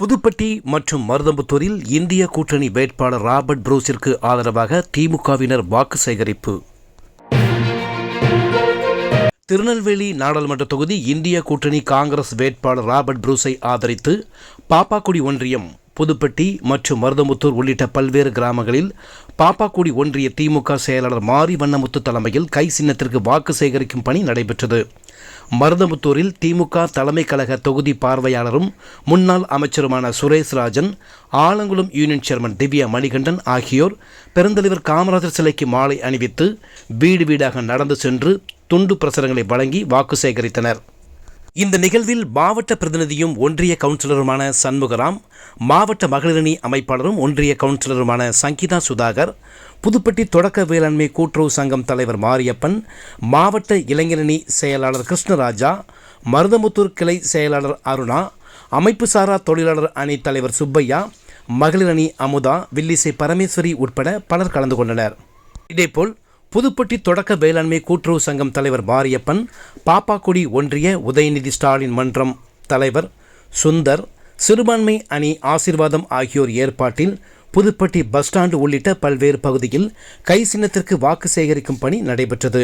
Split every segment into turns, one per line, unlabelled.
புதுப்பட்டி மற்றும் மருதம்புத்தூரில் இந்திய கூட்டணி வேட்பாளர் ராபர்ட் புரூஸிற்கு ஆதரவாக திமுகவினர் வாக்கு சேகரிப்பு. திருநெல்வேலி நாடாளுமன்ற தொகுதி இந்திய கூட்டணி காங்கிரஸ் வேட்பாளர் ராபர்ட் புரூஸை ஆதரித்து பாப்பாக்குடி ஒன்றியம் புதுப்பட்டி மற்றும் மருதமுத்தூர் உள்ளிட்ட பல்வேறு கிராமங்களில் பாப்பாக்குடி ஒன்றிய திமுக செயலாளர் மாரி வண்ணமுத்து தலைமையில் கை சின்னத்திற்கு வாக்கு சேகரிக்கும் பணி நடைபெற்றது. மருதமுத்தூரில் திமுக தலைமை கழக தொகுதி பார்வையாளரும் முன்னாள் அமைச்சருமான சுரேஷ் ராஜன் ஆலங்குளம் யூனியன் சேர்மன் திவ்யா மணிகண்டன் ஆகியோர் பெருந்தலைவர் காமராஜர் சிலைக்கு மாலை அணிவித்து வீடு வீடாக நடந்து சென்று துண்டு பிரசுரங்களை வழங்கி வாக்கு சேகரித்தனர். இந்த நிகழ்வில் மாவட்ட பிரதிநிதியும் ஒன்றிய கவுன்சிலருமான சண்முகராம் மாவட்ட மகளிரணி அமைப்பாளரும் ஒன்றிய கவுன்சிலருமான சங்கீதா சுதாகர் புதுப்பட்டி தொடக்க வேளாண்மை கூட்டுறவு சங்கம் தலைவர் மாரியப்பன் மாவட்ட இளைஞரணி செயலாளர் கிருஷ்ணராஜா மருதமுத்தூர் கிளை செயலாளர் அருணா அமைப்பு சாரா தொழிலாளர் அணி தலைவர் சுப்பையா மகளிரணி அமுதா வில்லிசை பரமேஸ்வரி உட்பட பலர் கலந்து கொண்டனர். இதேபோல் புதுப்பட்டி தொடக்க வேளாண்மை கூட்டுறவு சங்கம் தலைவர் மாரியப்பன் பாப்பாக்குடி ஒன்றிய உதயநிதி ஸ்டாலின் மன்றம் தலைவர் சுந்தர் சிறுபான்மை அணி ஆசிர்வாதம் ஆகியோர் ஏற்பாட்டில் புதுப்பட்டி பஸ் ஸ்டாண்டு உள்ளிட்ட பல்வேறு பகுதியில் கை சின்னத்திற்கு வாக்கு சேகரிக்கும் பணி நடைபெற்றது.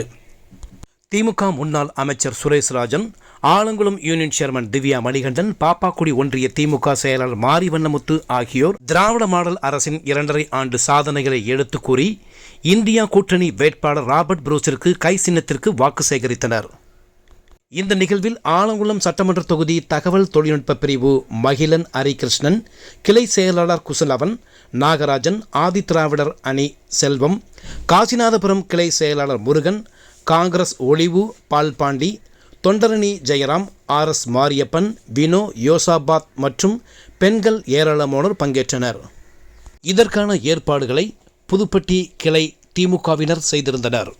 திமுக முன்னாள் அமைச்சர் சுரேஷ்ராஜன் ஆலங்குளம் யூனியன் சேர்மன் திவ்யா மணிகண்டன் பாப்பாக்குடி ஒன்றிய திமுக செயலாளர் மாரி வண்ணமுத்து ஆகியோர் திராவிட மாடல் அரசின் இரண்டரை ஆண்டு சாதனைகளை எடுத்து கூறி இந்தியா கூட்டணி வேட்பாளர் ராபர்ட் புரூஸிற்கு கை சின்னத்திற்கு வாக்கு சேகரித்தனர். இந்த நிகழ்வில் ஆலங்குளம் சட்டமன்ற தொகுதி தகவல் தொழில்நுட்ப பிரிவு மகிலன் ஹரிகிருஷ்ணன் கிளை செயலாளர் குசலவன் நாகராஜன் ஆதிதிராவிடர் அணி செல்வம் காசிநாதபுரம் கிளை செயலாளர் முருகன் காங்கிரஸ் ஒளிவு பால்பாண்டி தொண்டரணி ஜெயராம் ஆர் எஸ் மாரியப்பன் வினோ யோசாபாத் மற்றும் பெண்கள் ஏராளமானோர் பங்கேற்றனர். இதற்கான ஏற்பாடுகளை புதுப்பட்டி கிளை திமுகவினர் செய்திருந்தனர்.